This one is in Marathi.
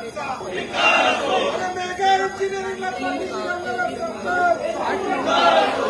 Tingkatu! Tingkatu!